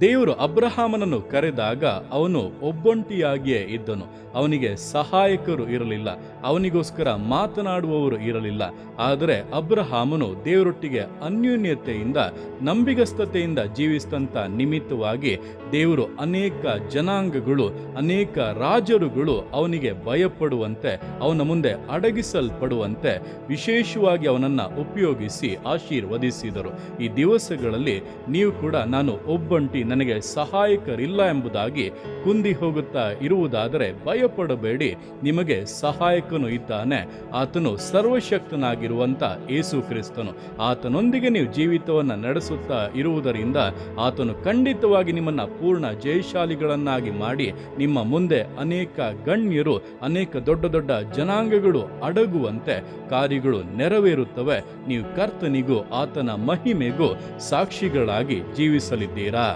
ದೇವರು ಅಬ್ರಹಾಮನನ್ನು ಕರೆದಾಗ ಅವನು ಒಬ್ಬೊಂಟಿಯಾಗಿಯೇ ಇದ್ದನು. ಅವನಿಗೆ ಸಹಾಯಕರು ಇರಲಿಲ್ಲ. ಅವನಿಗೋಸ್ಕರ ಮಾತನಾಡುವವರು ಇರಲಿಲ್ಲ. ಆದರೆ ಅಬ್ರಹಾಮನು ದೇವರೊಟ್ಟಿಗೆ ಅನ್ಯೋನ್ಯತೆಯಿಂದ, ನಂಬಿಗಸ್ತತೆಯಿಂದ ಜೀವಿಸಿದಂಥ ನಿಮಿತ್ತವಾಗಿ ದೇವರು ಅನೇಕ ಜನಾಂಗಗಳು, ಅನೇಕ ರಾಜರುಗಳು ಅವನಿಗೆ ಭಯಪಡುವಂತೆ, ಅವನ ಮುಂದೆ ಅಡಗಿಸಲ್ಪಡುವಂತೆ ವಿಶೇಷವಾಗಿ ಅವನನ್ನು ಉಪಯೋಗಿಸಿ ಆಶೀರ್ವದಿಸಿದರು. ಈ ದಿವಸಗಳಲ್ಲಿ ನೀವು ಕೂಡ ನಾನು ಒಬ್ಬಂಟಿ ನನಗೆ ಸಹಾಯಕರಿಲ್ಲ ಎಂಬುದಾಗಿ ಕುಂದಿ ಹೋಗುತ್ತಾ ಇರುವುದಾದರೆ ಭಯಪಡಬೇಡಿ, ನಿಮಗೆ ಸಹಾಯಕನು ಇದ್ದಾನೆ. ಆತನು ಸರ್ವಶಕ್ತನಾಗಿರುವಂಥ ಯೇಸು ಕ್ರಿಸ್ತನು. ಆತನೊಂದಿಗೆ ನೀವು ಜೀವಿತವನ್ನು ನಡೆಸುತ್ತಾ ಇರುವುದರಿಂದ ಆತನು ಖಂಡಿತವಾಗಿ ನಿಮ್ಮನ್ನು ಪೂರ್ಣ ಜಯಶಾಲಿಗಳನ್ನಾಗಿ ಮಾಡಿ ನಿಮ್ಮ ಮುಂದೆ ಅನೇಕ ಗಣ್ಯರು, ಅನೇಕ ದೊಡ್ಡ ದೊಡ್ಡ ಜನಾಂಗಗಳು ಅಡಗುವಂತೆ ಕಾರ್ಯಗಳು ನೆರವೇರುತ್ತವೆ. ನೀವು ಕರ್ತನಿಗೂ ಆತನ ಮಹಿಮೆಗೂ ಸಾಕ್ಷಿಗಳಾಗಿ ಜೀವಿಸಲಿದ್ದೀರಾ?